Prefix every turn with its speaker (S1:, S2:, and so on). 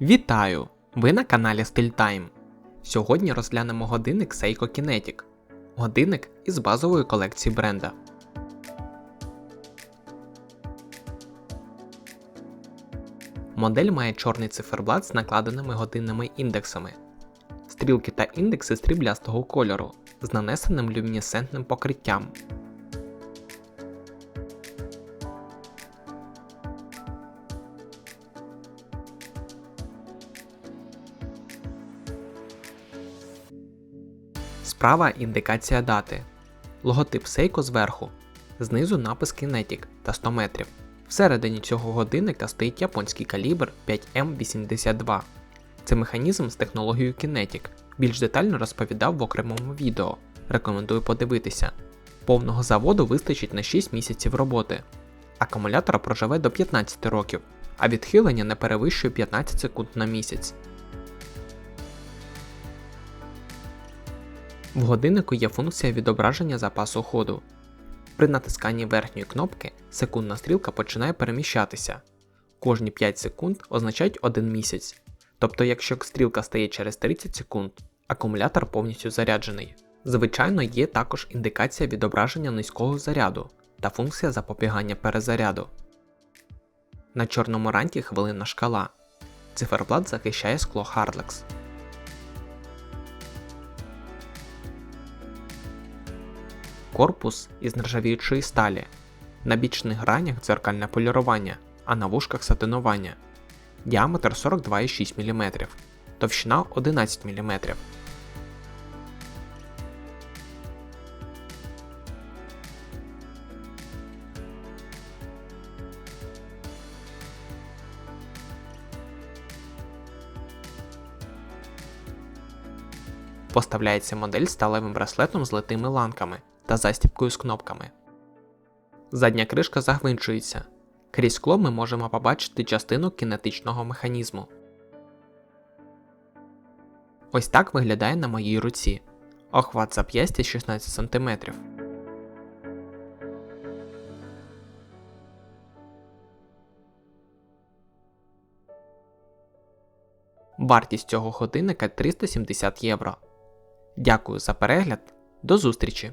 S1: Вітаю! Ви на каналі StillTime. Сьогодні розглянемо годинник Seiko Kinetic. Годинник із базової колекції бренда. Модель має чорний циферблат з накладеними годинними індексами. Стрілки та індекси стріблястого кольору з нанесеним люмінесцентним покриттям. Справа індикація дати. Логотип Seiko зверху. Знизу напис Kinetic та 100 метрів. Всередині цього годинника стоїть японський калібр 5M82. Це механізм з технологією Kinetic. Більш детально розповідав в окремому відео. Рекомендую подивитися. Повного заводу вистачить на 6 місяців роботи. Акумулятор проживе до 15 років, а відхилення не перевищує 15 секунд на місяць. В годиннику є функція відображення запасу ходу. При натисканні верхньої кнопки секундна стрілка починає переміщатися. Кожні 5 секунд означають 1 місяць. Тобто, якщо стрілка стає через 30 секунд, акумулятор повністю заряджений. Звичайно, є також індикація відображення низького заряду та функція запобігання перезаряду. На чорному ранті хвилинна шкала. Циферблат захищає скло Hardlex. Корпус із нержавіючої сталі. На бічних гранях дзеркальне полірування, а на вушках сатинування. Діаметр 42,6 мм, товщина 11 мм. Поставляється модель сталевим браслетом з литими ланками та застібкою з кнопками. Задня кришка загвинчується. Крізь скло ми можемо побачити частину кінетичного механізму. Ось так виглядає на моїй руці. Охват зап'ястя 16 см. Вартість цього годинника 370 євро. Дякую за перегляд. До зустрічі!